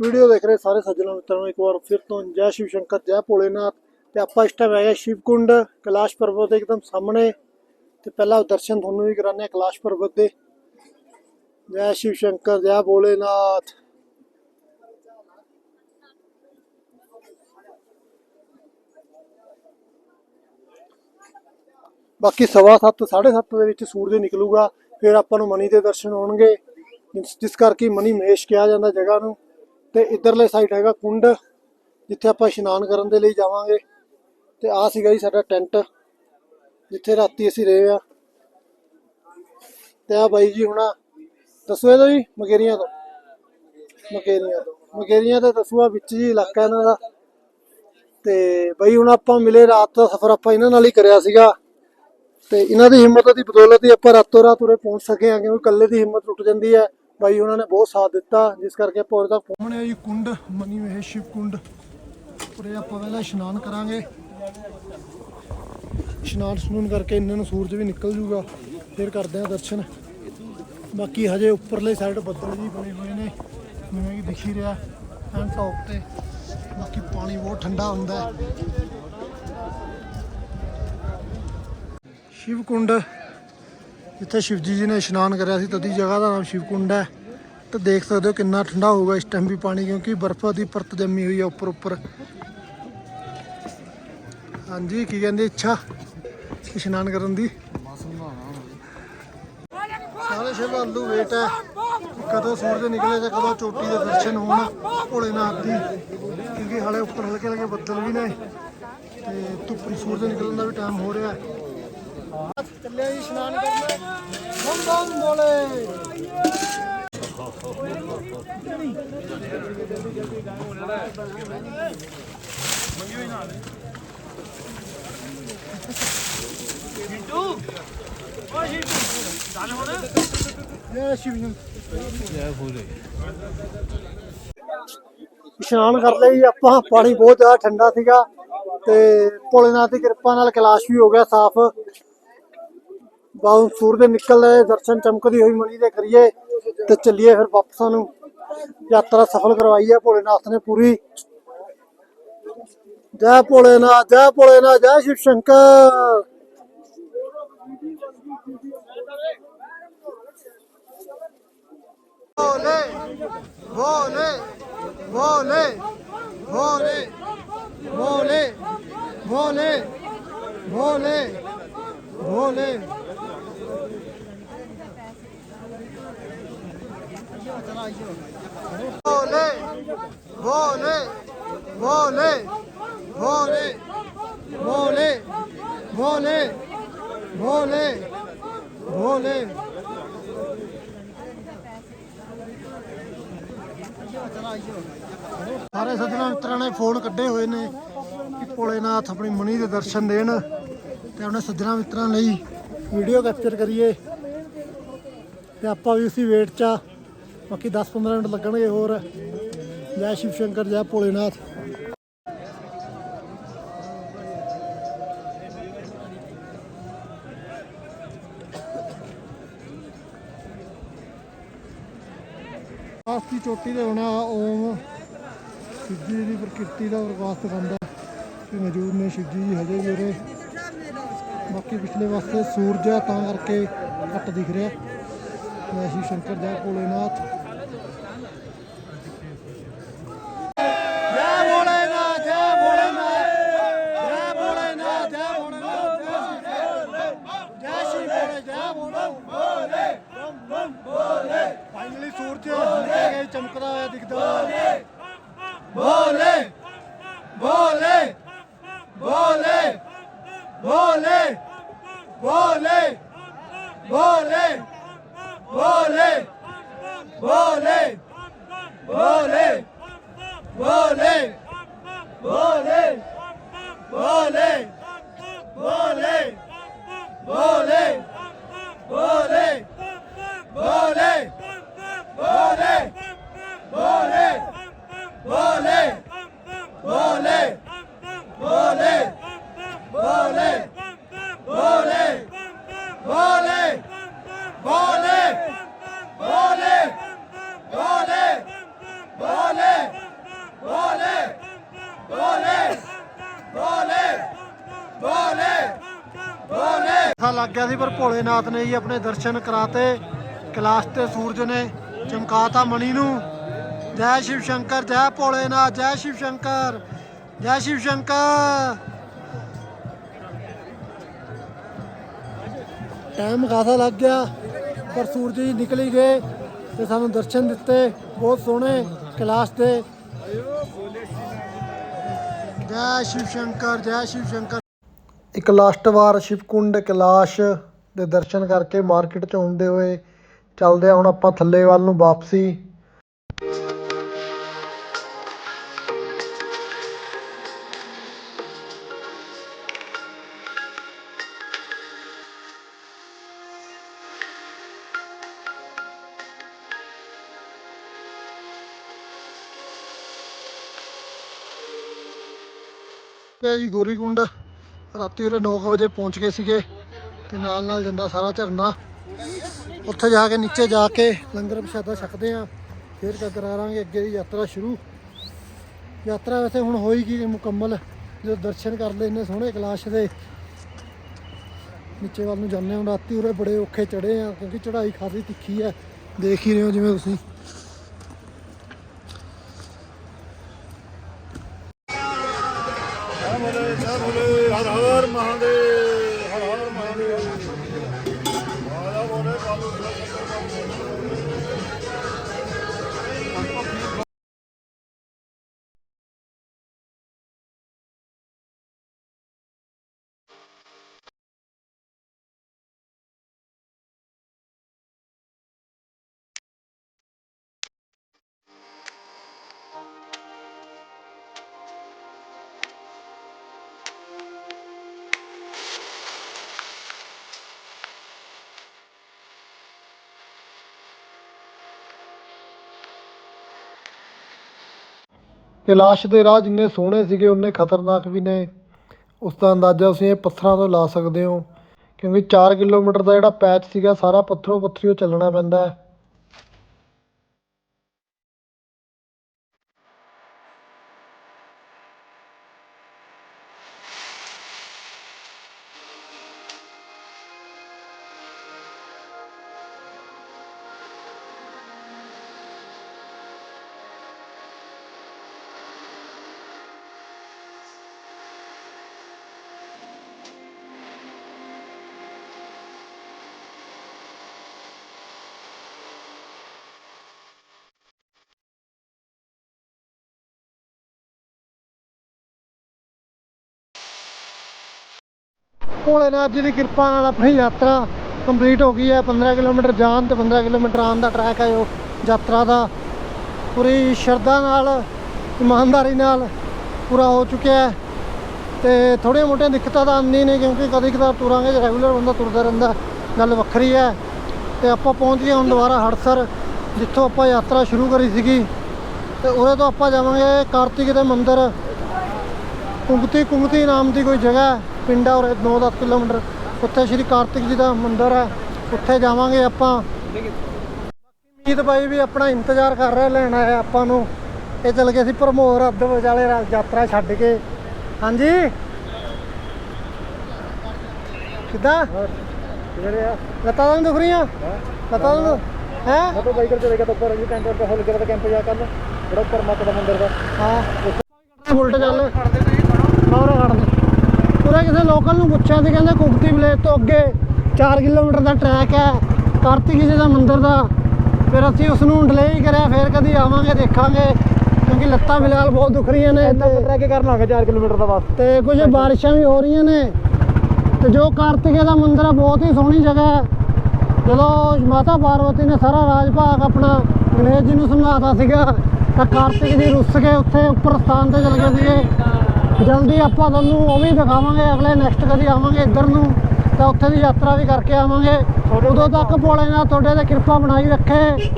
Video ਦੇਖ ਰਹੇ ਸਾਰੇ ਸੱਜਣਾਂ ਮਿੱਤਰਾਂ ਨੂੰ ਇੱਕ ਵਾਰ ਫਿਰ ਤੋਂ ਜੈ ਸ਼ਿਵ ਸ਼ੰਕਰ, ਜੈ ਭੋਲੇਨਾਥ। ਤੇ ਆਪਾਂ ਇਸ ਟਾਈਮ ਹੈਗਾ ਸ਼ਿਵਕੁੰਡ ਕੈਲਾਸ਼ ਪਰਬਤ ਦੇ ਇੱਕਦਮ ਸਾਹਮਣੇ। ਤੇ ਪਹਿਲਾਂ ਦਰਸ਼ਨ ਤੁਹਾਨੂੰ ਵੀ ਕਰਾਣੇ ਆ ਕੈਲਾਸ਼ ਪਰਬਤ ਦੇ। ਜੈ ਸ਼ਿਵ ਸ਼ੰਕਰ, ਜੈ ਭੋਲੇਨਾਥ। ਬਾਕੀ ਸਵਾ ਸੱਤ, ਸਾਢੇ ਸੱਤ ਦੇ ਵਿੱਚ ਸੂਰਜ ਨਿਕਲੂਗਾ, ਫਿਰ ਆਪਾਂ ਨੂੰ ਮਨੀ ਦੇ ਦਰਸ਼ਨ ਹੋਣਗੇ। ਜਿਸ ਕਰਕੇ ਮਨੀ ਮਹੇਸ਼ ਕਿਹਾ ਜਾਂਦਾ ਜਗ੍ਹਾ ਨੂੰ। ਤੇ ਇਧਰਲੇ ਸਾਈਡ ਹੈਗਾ ਕੁੰਡ, ਜਿੱਥੇ ਆਪਾਂ ਇਸ਼ਨਾਨ ਕਰਨ ਦੇ ਲਈ ਜਾਵਾਂਗੇ। ਤੇ ਆ ਸੀਗਾ ਜੀ ਸਾਡਾ ਟੈਂਟ, ਜਿੱਥੇ ਰਾਤੀ ਅਸੀਂ ਰਹੇ ਆ ਤੇ ਆ ਬਾਈ ਜੀ ਹੁਣਾ, ਦੱਸੋ ਇਹਦਾ ਜੀ ਮਕੇਰੀਆਂ ਤੋਂ? ਮਕੇਰੀਆਂ ਤੋਂ। ਮਕੇਰੀਆਂ ਦਾ ਦਸੂਆ ਵਿੱਚ ਜੀ ਇਲਾਕਾ ਇਹਨਾਂ ਦਾ। ਤੇ ਬਈ ਹੁਣ ਆਪਾਂ ਮਿਲੇ ਰਾਤ ਦਾ ਸਫ਼ਰ, ਆਪਾਂ ਇਹਨਾਂ ਨਾਲ ਹੀ ਕਰਿਆ ਸੀਗਾ। ਤੇ ਇਹਨਾਂ ਦੀ ਹਿੰਮਤ ਦੀ ਬਦੌਲਤ ਹੀ ਆਪਾਂ ਰਾਤੋਂ ਰਾਤ ਉਰੇ ਪਹੁੰਚ ਸਕੇ ਆ ਕਿਉਂਕਿ ਇਕੱਲੇ ਦੀ ਹਿੰਮਤ ਟੁੱਟ ਜਾਂਦੀ ਹੈ। ਭਾਈ ਉਹਨਾਂ ਨੇ ਬਹੁਤ ਸਾਥ ਦਿੱਤਾ, ਜਿਸ ਕਰਕੇ ਆਪਾਂ ਉਰੇ ਤੱਕ ਪਹੁੰਚੇ ਜੀ ਕੁੰਡ, ਮਨੀ ਮਹੇਸ਼ ਸ਼ਿਵ ਕੁੰਡ। ਉਰੇ ਆਪਾਂ ਪਹਿਲਾਂ ਇਸ਼ਨਾਨ ਕਰਾਂਗੇ। ਇਸ਼ਨਾਨ ਸਨੂਨ ਕਰਕੇ ਇਹਨਾਂ ਨੂੰ ਸੂਰਜ ਵੀ ਨਿਕਲ ਜੂਗਾ, ਫਿਰ ਕਰਦੇ ਆ ਦਰਸ਼ਨ। ਬਾਕੀ ਹਜੇ ਉੱਪਰਲੇ ਸਾਈਡ ਬੱਦਲ ਜੀ ਬਣੇ ਹੋਏ ਨੇ, ਜਿਵੇਂ ਕਿ ਦਿਖ ਰਿਹਾ, ਐਨ ਟੌਪ ਤੇ। ਬਾਕੀ ਪਾਣੀ ਬਹੁਤ ਠੰਡਾ ਹੁੰਦਾ ਹੈ। ਸ਼ਿਵ ਕੁੰਡ ਜਿੱਥੇ ਸ਼ਿਵਜੀ ਜੀ ਨੇ ਇਸ਼ਨਾਨ ਕਰਿਆ ਸੀ, ਤਦੀ ਜਗ੍ਹਾ ਦਾ ਨਾਮ ਸ਼ਿਵਕੁੰਡ ਹੈ। ਤੇ ਦੇਖ ਸਕਦੇ ਹੋ ਕਿੰਨਾ ਠੰਡਾ ਹੋਊਗਾ ਇਸ ਟਾਈਮ ਵੀ ਪਾਣੀ, ਕਿਉਂਕਿ ਬਰਫ਼ ਦੀ ਪਰਤ ਜੰਮੀ ਹੋਈ ਹੈ ਉੱਪਰ ਉੱਪਰ। ਹਾਂਜੀ, ਕੀ ਕਹਿੰਦੇ ਇੱਛਾ ਇਸ਼ਨਾਨ ਕਰਨ ਦੀ? ਸਾਰੇ ਸ਼ਰਧਾਲੂ ਵੇਟ ਹੈ। ਕਦੋਂ ਸੂਰਜ ਨਿਕਲੇ ਤੇ ਕਦੋਂ ਚੋਟੀ ਦੇ ਦਰਸ਼ਨ ਹੋਣ, ਭੋਲੇਨਾਥ ਦੀ। ਕਿਉਂਕਿ ਹਾਲੇ ਉੱਪਰ ਹਲਕੇ ਹਲਕੇ ਬੱਦਲ ਵੀ ਨੇ। ਤੇ ਧੁੱਪ ਸੂਰਜ ਨਿਕਲਣ ਦਾ ਵੀ ਟਾਈਮ ਹੋ ਰਿਹਾ। ਹੈ ਚੱਲਿਆ ਜੀ ਇਸ਼ਨਾਨ ਕਰਨ ਬੰਮ ਬੰਮ ਬੋਲੇ ਜੈ ਸ਼ਿਵ ਜੀ ਜੈ ਭੋਲੇ ਇਸ਼ਨਾਨ ਕਰ ਲਈ, ਆਪਾਂ ਪਾਣੀ ਬਹੁਤ ਜ਼ਿਆਦਾ ਠੰਡਾ ਸੀਗਾ ਤੇ ਭੋਲੇਨਾਥ ਦੀ ਕਿਰਪਾ ਨਾਲ ਕੈਲਾਸ਼ ਵੀ ਹੋ ਗਿਆ ਸਾਫ਼। ਬਾਹਰ ਸੂਰਜ ਨਿਕਲ ਰਹੇ ਦਰਸ਼ਨ ਚਮਕਦੀ ਹੋਈ ਮਣੀ ਦੇ ਕਰੀਏ ਤੇ ਚੱਲੀਏ ਫਿਰ ਵਾਪਸ ਨੂੰ। ਯਾਤਰਾ ਸਫਲ ਕਰਵਾਈ ਹੈ ਭੋਲੇਨਾਥ ਨੇ ਪੂਰੀ। ਜੈ ਭੋਲੇਨਾਥ ਜੈ ਭੋਲੇਨਾਥ, ਜੈ ਸ਼ਿਵ ਸ਼ੰਕਰ। ਭੋਲੇ ਭੋਲੇ ਭੋਲੇ ਭੋਲੇ ਭੋਲੇ ਭੋਲੇ ਭੋਲੇ ਭੋਲੇ। ਭੋਲੇ ਭੋਲੇ ਭੋਲੇ ਭੋਲੇ ਭੋਲੇ ਭੋਲੇ ਭੋਲੇ ਭੋਲੇ ਸਾਰੇ ਸੱਜਣਾ ਮਿੱਤਰਾਂ ਨੇ ਫੋਨ ਕੱਢੇ ਹੋਏ ਨੇ ਕਿ ਭੋਲੇਨਾਥ ਆਪਣੀ ਮਣੀ ਦੇ ਦਰਸ਼ਨ ਦੇਣ ਤੇ ਆਪਣੇ ਸੱਜਣਾ ਮਿੱਤਰਾਂ ਲਈ ਵੀਡੀਓ ਕੈਪਚਰ ਕਰੀਏ ਤੇ ਆਪਾਂ ਵੀ ਉਸੇ ਵੇਟ 'ਚ ਆ। ਬਾਕੀ 10-15 ਮਿੰਟ ਲੱਗਣਗੇ ਹੋਰ। ਜੈ ਸ਼ਿਵ ਸ਼ੰਕਰ, ਜੈ ਭੋਲੇਨਾਥ। ਆਸ ਦੀ ਚੋਟੀ ਤੇ ਹੋਣਾ ਓਮ। ਸ਼ਿਵਜੀ ਦੀ ਪ੍ਰਕਿਰਤੀ ਦਾ ਪ੍ਰਕਾਸ਼ ਦਿਖਾਉਂਦਾ ਕਿ ਮੌਜੂਦ ਨੇ ਸ਼ਿਵਜੀ ਜੀ ਹਜੇ ਵੀ ਉਰੇ। ਬਾਕੀ ਪਿਛਲੇ ਪਾਸੇ ਸੂਰਜ ਆ ਤਾਂ ਕਰਕੇ ਘੱਟ ਦਿਖ ਰਿਹਾ। ਜੈ ਸ਼ਿਵ ਸ਼ੰਕਰ, ਜੈ ਭੋਲੇਨਾਥ ਜੈ ਭੋਲੇਨਾਥ ਜੈ ਭੋਲੇਨਾਥ ਜੈ ਭੋਲੇਨਾਥ ਜੈ ਭੋਲੇਨਾਥ ਜੈ ਸ਼ਿਵ ਭੋਲੇ ਜੈ ਭੋਲੇ ਫਾਈਨਲੀ ਸੂਰਜ ਨਿਕਲ ਗਿਆ ਚਮਕਦਾ ਹੋਇਆ ਦਿਖਦਾ ਹੋਇਆ ਭੋਲੇ ਭੋਲੇ ਭੋਲੇ ਭੋਲੇ ਭੋਲੇ ਭੋਲੇ ਭੋਲੇ ਭੋਲੇ ਭੋਲੇ ਭੋਲੇ ਭੋਲੇ ਭੋਲੇ ਭੋਲੇ ਭੋਲੇ ਭੋਲੇ ਭੋਲੇ ਭੋਲੇ ਮਾਥਾ ਲੱਗ ਗਿਆ ਸੀ, ਪਰ ਭੋਲੇਨਾਥ ਨੇ ਜੀ ਆਪਣੇ ਦਰਸ਼ਨ ਕਰਾਤੇ। ਕੈਲਾਸ਼ ਤੇ ਸੂਰਜ ਨੇ ਚਮਕਾਤਾ ਮਣੀ ਨੂੰ। ਜੈ ਸ਼ਿਵ ਸ਼ੰਕਰ, ਜੈ ਭੋਲੇਨਾਥ, ਜੈ ਸ਼ਿਵ ਸ਼ੰਕਰ, ਜੈ ਸ਼ਿਵ ਸ਼ੰਕਰ। ਟਾਈਮ ਖਾਸਾ ਲੱਗ ਗਿਆ, ਪਰ ਸੂਰਜ ਜੀ ਨਿਕਲ ਹੀ ਗਏ ਤੇ ਸਾਨੂੰ ਦਰਸ਼ਨ ਦਿੱਤੇ, ਬਹੁਤ ਸੋਹਣੇ ਕੈਲਾਸ਼ ਦੇ। ਜੈ ਸ਼ਿਵ ਸ਼ੰਕਰ, ਜੈ ਸ਼ਿਵ ਸ਼ੰਕਰ। ਇੱਕ ਲਾਸਟ ਵਾਰ ਸ਼ਿਵਕੁੰਡ ਕੈਲਾਸ਼ ਦੇ ਦਰਸ਼ਨ ਕਰਕੇ ਮਾਰਕੀਟ ਚ ਆਉਂਦੇ ਹੋਏ ਚੱਲਦੇ ਆ ਹੁਣ ਆਪਾਂ ਥੱਲੇ ਵੱਲ ਨੂੰ ਵਾਪਸੀ। ਤੇ ਜੀ ਗੋਰੀਕੁੰਡ? ਰਾਤੀ ਉਰੇ 9 ਵਜੇ ਪਹੁੰਚ ਗਏ ਸੀਗੇ ਤੇ ਨਾਲ ਨਾਲ ਜਾਂਦਾ ਸਾਰਾ ਝਰਨਾ। ਉੱਥੇ ਜਾ ਕੇ ਨੀਚੇ ਜਾ ਕੇ ਲੰਗਰ ਪ੍ਰਸ਼ਾਦਾ ਛਕਦੇ ਆ ਫਿਰ ਕਾ ਕਰਾਂਗੇ ਅੱਗੇ ਦੀ ਯਾਤਰਾ ਸ਼ੁਰੂ। ਯਾਤਰਾ ਵੈਸੇ ਹੁਣ ਹੋਈਗੀ ਮੁਕੰਮਲ, ਜਦੋਂ ਦਰਸ਼ਨ ਕਰ ਲਏ ਇੰਨੇ ਸੋਹਣੇ ਕੈਲਾਸ਼ ਦੇ। ਨੀਚੇ ਵੱਲ ਨੂੰ ਜਾਂਦੇ ਹਾਂ ਰਾਤੀ ਉਰੇ ਬੜੇ ਔਖੇ ਚੜੇ ਆ ਕਿਉਂਕਿ ਚੜ੍ਹਾਈ ਖਾਸੀ ਤਿੱਖੀ ਹੈ, ਦੇਖ ਹੀ ਰਹੇ ਹੋ ਜਿਵੇਂ ਤੁਸੀਂ। ਕੈਲਾਸ਼ ਦੇ ਰਾਹ ਜਿੰਨੇ ਸੋਹਣੇ ਸੀਗੇ, ਉਨੇ ਖਤਰਨਾਕ ਵੀ ਨੇ। ਉਸ ਦਾ ਅੰਦਾਜ਼ਾ ਤੁਸੀਂ ਇਹ ਪੱਥਰਾਂ ਤੋਂ ਲਾ ਸਕਦੇ ਹੋ, ਕਿਉਂਕਿ 4 ਕਿਲੋਮੀਟਰ ਦਾ ਜਿਹੜਾ ਪੈਚ ਸੀਗਾ, ਸਾਰਾ ਪੱਥਰੋਂ ਪੱਥਰੀਓ ਚੱਲਣਾ ਪੈਂਦਾ ਭੋਲੇਨਾਥ ਜੀ ਦੀ ਕਿਰਪਾ ਨਾਲ ਆਪਣੀ ਯਾਤਰਾ ਕੰਪਲੀਟ ਹੋ ਗਈ ਹੈ। 15 ਕਿਲੋਮੀਟਰ ਜਾਣ ਤੇ 15 ਕਿਲੋਮੀਟਰ ਆਉਣ ਦਾ ਟਰੈਕ ਹੈ ਜੋ ਯਾਤਰਾ ਦਾ। ਪੂਰੀ ਸ਼ਰਧਾ ਨਾਲ, ਇਮਾਨਦਾਰੀ ਨਾਲ ਪੂਰਾ ਹੋ ਚੁੱਕਿਆ ਹੈ। ਤੇ ਥੋੜ੍ਹੀਆਂ ਮੋਟੀਆਂ ਦਿੱਕਤਾਂ ਤਾਂ ਆਉਂਦੀਆਂ ਨੇ, ਕਿਉਂਕਿ ਕਦੇ ਕਦਾਰ ਤੁਰਾਂਗੇ ਜੇ ਰੈਗੂਲਰ ਬੰਦਾ ਤੁਰਦਾ ਰਹਿੰਦਾ, ਗੱਲ ਵੱਖਰੀ ਹੈ। ਤੇ ਆਪਾਂ ਪਹੁੰਚ ਗਏ ਹੁਣ ਦੁਬਾਰਾ ਹੜਸਰ, ਜਿੱਥੋਂ ਆਪਾਂ ਯਾਤਰਾ ਸ਼ੁਰੂ ਕਰੀ ਸੀਗੀ। ਤੇ ਉਰੇ ਤੋਂ ਆਪਾਂ ਜਾਵਾਂਗੇ ਕਾਰਤਿਕ ਦੇ ਮੰਦਿਰ। ਕੁੰਗਤੀ ਕੁੰਗਤੀ ਨਾਮ ਦੀ ਕੋਈ ਜਗ੍ਹਾ ਪਿੰਡ ਆ ਔਰ 9-10 ਕਿਲੋਮੀਟਰ। ਉੱਥੇ ਸ਼੍ਰੀ ਕਾਰਤਿਕ ਜੀ ਦਾ ਮੰਦਿਰ ਹੈ। ਉੱਥੇ ਜਾਵਾਂਗੇ ਆਪਾਂ। ਮੀਤ ਬਾਈ ਵੀ ਆਪਣਾ ਇੰਤਜ਼ਾਰ ਕਰ ਰਿਹਾ ਲੈਣ ਆਇਆ ਆਪਾਂ ਨੂੰ। ਇਹ ਚੱਲ ਗਏ ਸੀ ਭਰਮੋਰ ਅੱਧ ਵਿਚਾਲੇ ਰਾ- ਯਾਤਰਾ ਛੱਡ ਕੇ। ਹਾਂਜੀ? ਕਿੱਦਾਂ? ਕਿਹੜੇ ਆ? ਲੱਤਾਂ ਤਾਂ ਦੁਖ ਰਹੀਆਂ? ਲੱਤਾਂ ਤਾਂ ਹੈ? ਮੈਂ ਤਾਂ ਬਾਈਕਰ ਚਲੇਗਾ ਤਾਂ ਉੱਪਰ ਜੀ ਕੈਂਪ ਤੇ ਹੋ ਲੱਗਿਆ ਤਾਂ ਕੈਂਪ ਜਾ ਕਰਨ। ਬੜਾ ਉੱਪਰ ਮਾਤਾ ਦਾ ਮੰਦਿਰ ਦਾ ਹਾਂ। ਉਲਟ ਚੱਲ। ਹੋਰ ਖੜ ਦੇ ਪੂਰਾ ਕਿਸੇ ਲੋਕਲ ਨੂੰ ਪੁੱਛਿਆ ਸੀ ਕਹਿੰਦੇ ਕੁਕਤੀ ਵਿਲੇਜ ਤੋਂ ਅੱਗੇ 4 ਕਿਲੋਮੀਟਰ ਦਾ ਟਰੈਕ ਹੈ ਕਾਰਤਿਕ ਜੀ ਦਾ ਮੰਦਿਰ ਦਾ। ਫਿਰ ਅਸੀਂ ਉਸ ਨੂੰ ਡਿਲੇ ਹੀ ਕਰਿਆ ਫਿਰ ਕਦੀ ਆਵਾਂਗੇ ਦੇਖਾਂਗੇ ਕਿਉਂਕਿ ਲੱਤਾਂ ਫਿਲਹਾਲ ਬਹੁਤ ਦੁਖ ਰਹੀਆਂ ਨੇ। ਇੰਨਾ ਤੇ ਟਰੈਕ ਕਰਨਾ ਹੋਗਾ 4 ਕਿਲੋਮੀਟਰ ਦਾ ਬਸ। ਤੇ ਕੁਝ ਬਾਰਿਸ਼ਾਂ ਵੀ ਹੋ ਰਹੀਆਂ ਨੇ। ਤੇ ਜੋ ਕਾਰਤਿਕੇ ਦਾ ਮੰਦਿਰ ਹੈ ਬਹੁਤ ਹੀ ਸੋਹਣੀ ਜਗ੍ਹਾ ਹੈ। ਜਦੋਂ ਮਾਤਾ ਪਾਰਵਤੀ ਨੇ ਸਾਰਾ ਰਾਜ ਭਾਗ ਆਪਣਾ ਗਣੇਸ਼ ਜੀ ਨੂੰ ਸਮਝਾਤਾ ਸੀਗਾ ਤਾਂ ਕਾਰਤਿਕ ਜੀ ਰੁੱਸ ਕੇ ਉੱਥੇ ਉੱਪਰ ਸਥਾਨ ਤੇ ਚਲੇ ਗਏ ਸੀਗੇ। ਜਲਦੀ ਆਪਾਂ ਤੁਹਾਨੂੰ ਉਹ ਵੀ ਦਿਖਾਵਾਂਗੇ, ਅਗਲੇ ਨੈਕਸਟ ਕਦੀ ਆਵਾਂਗੇ ਇੱਧਰ ਨੂੰ, ਤਾਂ ਉੱਥੇ ਦੀ ਯਾਤਰਾ ਵੀ ਕਰਕੇ ਆਵਾਂਗੇ। ਉਦੋਂ ਤੱਕ ਭੋਲੇ ਨਾਲ ਤੁਹਾਡੇ ਤੇ ਕਿਰਪਾ ਬਣਾਈ ਰੱਖੇ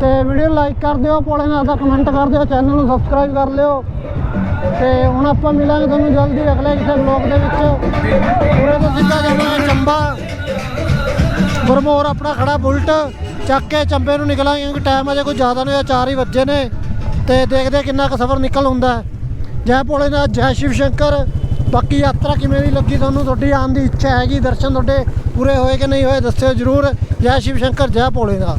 ਤੇ ਵੀਡੀਓ ਲਾਈਕ ਕਰ ਦਿਓ ਭੋਲੇ ਨਾਲ ਦਾ ਕਮੈਂਟ ਕਰ ਦਿਓ ਚੈਨਲ ਨੂੰ ਸਬਸਕ੍ਰਾਈਬ ਕਰ ਲਿਓ। ਤੇ ਹੁਣ ਆਪਾਂ ਮਿਲਾਂਗੇ ਤੁਹਾਨੂੰ ਜਲਦੀ ਅਗਲੇ ਕਿਸੇ ਬਲੌਗ ਦੇ ਵਿੱਚ। ਪੂਰੇ ਤੋਂ ਸਿੱਧਾ ਜਾਵਾਂਗੇ ਚੰਬਾ, ਗੁਰਮੋਹਰ ਆਪਣਾ ਖੜਾ ਬੁਲਟ, ਚੱਕ ਕੇ ਚੰਬੇ ਨੂੰ ਨਿਕਲਾਂਗੇ, ਕਿਉਂਕਿ ਟਾਈਮ ਅਜੇ ਕੋਈ ਜ਼ਿਆਦਾ ਨਹੀਂ ਹੋਇਆ 4 ਹੀ ਵੱਜੇ ਨੇ। ਤੇ ਦੇਖਦੇ ਕਿੰਨਾ ਕੁ ਸਫ਼ਰ ਨਿਕਲ ਹੁੰਦਾ ਹੈ। ਜੈ ਭੋਲੇਨਾਥ ਜੈ ਸ਼ਿਵ ਸ਼ੰਕਰ। ਬਾਕੀ ਯਾਤਰਾ ਕਿਵੇਂ ਦੀ ਲੱਗੀ ਤੁਹਾਨੂੰ? ਤੁਹਾਡੀ ਆਉਣ ਦੀ ਇੱਛਾ ਹੈਗੀ ਦਰਸ਼ਨ ਤੁਹਾਡੇ ਪੂਰੇ ਹੋਏ ਕਿ ਨਹੀਂ ਹੋਏ, ਦੱਸਿਓ ਜਰੂਰ। ਜੈ ਸ਼ਿਵ ਸ਼ੰਕਰ, ਜੈ ਭੋਲੇਨਾਥ